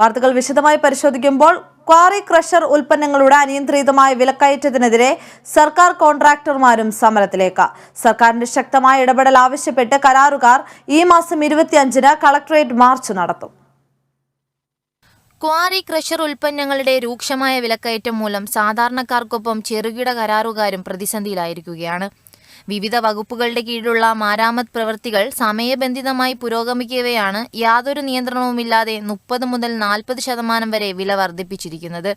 വാർത്തകൾ വിശദമായി പരിശോധിക്കുമ്പോൾ ക്വാറി ക്രഷർ ഉൽപ്പന്നങ്ങളുടെ അനിയന്ത്രിതമായ വിലക്കയറ്റത്തിനെതിരെ സർക്കാർ കോൺട്രാക്ടർമാരും സമരത്തിലേക്ക്. സർക്കാരിന്റെ ശക്തമായ ഇടപെടൽ ആവശ്യപ്പെട്ട് കരാറുകാർ ഈ മാസം ഇരുപത്തിയഞ്ചിന് കളക്ടറേറ്റ് മാർച്ച് നടത്തും. ക്വാറി ക്രഷർ ഉൽപ്പന്നങ്ങളുടെ രൂക്ഷമായ വിലക്കയറ്റം മൂലം സാധാരണക്കാർക്കൊപ്പം ചെറുകിട കരാറുകാരും പ്രതിസന്ധിയിലായിരിക്കുകയാണ്. വിവിധ വകുപ്പുകളുടെ കീഴിലുള്ള മാരാമത്ത് പ്രവൃത്തികൾ സമയബന്ധിതമായി പുരോഗമിക്കവെയാണ് യാതൊരു നിയന്ത്രണവുമില്ലാതെ മുപ്പത് മുതൽ നാൽപ്പത് ശതമാനം വരെ വില വർദ്ധിപ്പിച്ചിരിക്കുന്നത്.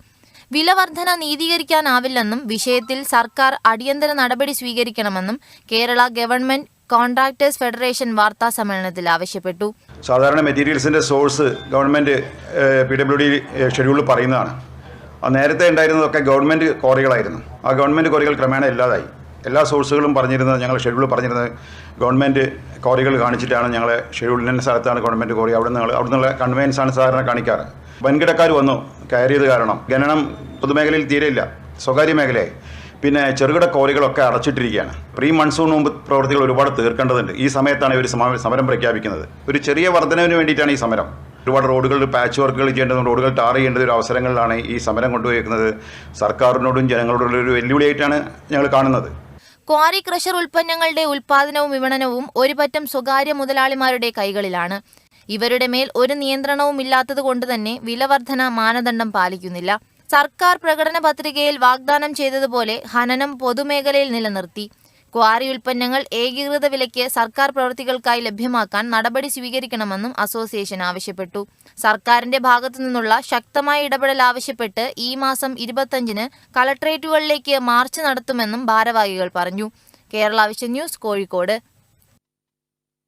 വില വർധന നീതീകരിക്കാനാവില്ലെന്നും വിഷയത്തിൽ സർക്കാർ അടിയന്തര നടപടി സ്വീകരിക്കണമെന്നും കേരള ഗവൺമെന്റ് കോൺട്രാക്ടേഴ്സ് ഫെഡറേഷൻ വാർത്താ സമ്മേളനത്തിൽ ആവശ്യപ്പെട്ടു. സാധാരണ മെറ്റീരിയൽസിന്റെ source government P W D ഷെഡ്യൂളിൽ പറയുന്നതാണ്. നേരത്തെ ഉണ്ടായിരുന്നതൊക്കെ ഗവൺമെന്റ് കോറികളായിരുന്നു ആ ഗവൺമെന്റ് കോറികൾ ക്രമേണ ഇല്ലാതായി. എല്ലാ സോഴ്സുകളും പറഞ്ഞിരുന്നത് ഞങ്ങൾ ഷെഡ്യൂൾ പറഞ്ഞിരുന്നത് ഗവൺമെന്റ് കോറികൾ കാണിച്ചിട്ടാണ് ഞങ്ങളെ ഇന്ന സ്ഥലത്താണ് ഗവൺമെന്റ് കോറി. അവിടെ നിന്ന് അവിടെ നിന്നുള്ള കൺവെയൻസ് ആണ് സാധാരണ കാണിക്കാറ്. വൻകിടക്കാർ വന്നു കയറിയത് കാരണം. ഖനനം പൊതുമേഖലയിൽ തീരെയില്ല സ്വകാര്യ മേഖലയായി. പിന്നെ ചെറുകിട കോറികളൊക്കെ അടച്ചിട്ടിരിക്കുകയാണ്. പ്രീ മൺസൂൺ മുമ്പ് പ്രവൃത്തികൾ ഒരുപാട് തീർക്കേണ്ടതുണ്ട്. ഈ സമയത്താണ് ഇവർ സമ- സമരം പ്രഖ്യാപിക്കുന്നത്. ഒരു ചെറിയ വർധനവിന് വേണ്ടിയിട്ടാണ് ഈ സമരം. ഒരുപാട് റോഡുകളിൽ പാച്ച് വർക്കുകൾ ചെയ്യേണ്ടതും റോഡുകൾ ടാർ ചെയ്യേണ്ട ഒരു അവസരങ്ങളിലാണ് ഈ സമരം കൊണ്ടുപോയിരിക്കുന്നത് സർക്കാരിനോടും ജനങ്ങളോടുള്ള ഒരു വെല്ലുവിളിയായിട്ടാണ് ഞങ്ങൾ കാണുന്നത്. ക്വാറി ക്രഷർ ഉൽപ്പന്നങ്ങളുടെ ഉൽപാദനവും വിപണനവും ഒരുപറ്റം സ്വകാര്യ മുതലാളിമാരുടെ കൈകളിലാണ്. ഇവരുടെ മേൽ ഒരു നിയന്ത്രണവും ഇല്ലാത്തതുകൊണ്ട് തന്നെ വിലവർധന മാനദണ്ഡം പാലിക്കുന്നില്ല. സർക്കാർ പ്രകടന പത്രികയിൽ വാഗ്ദാനം ചെയ്തതുപോലെ ഹനനം പൊതുമേഖലയിൽ നിലനിർത്തി. ക്വാറി ഉൽപ്പന്നങ്ങൾ ഏകീകൃത വിലയ്ക്ക് സർക്കാർ പ്രവൃത്തികൾക്കായി ലഭ്യമാക്കാൻ നടപടി സ്വീകരിക്കണമെന്നും അസോസിയേഷൻ ആവശ്യപ്പെട്ടു. സർക്കാരിന്റെ ഭാഗത്തു നിന്നുള്ള ശക്തമായ ഇടപെടൽ ആവശ്യപ്പെട്ട് ഈ മാസം ഇരുപത്തഞ്ചിന് കളക്ട്രേറ്റുകളിലേക്ക് മാർച്ച് നടത്തുമെന്നും ഭാരവാഹികൾ പറഞ്ഞു. Kerala vision news Kozhikode.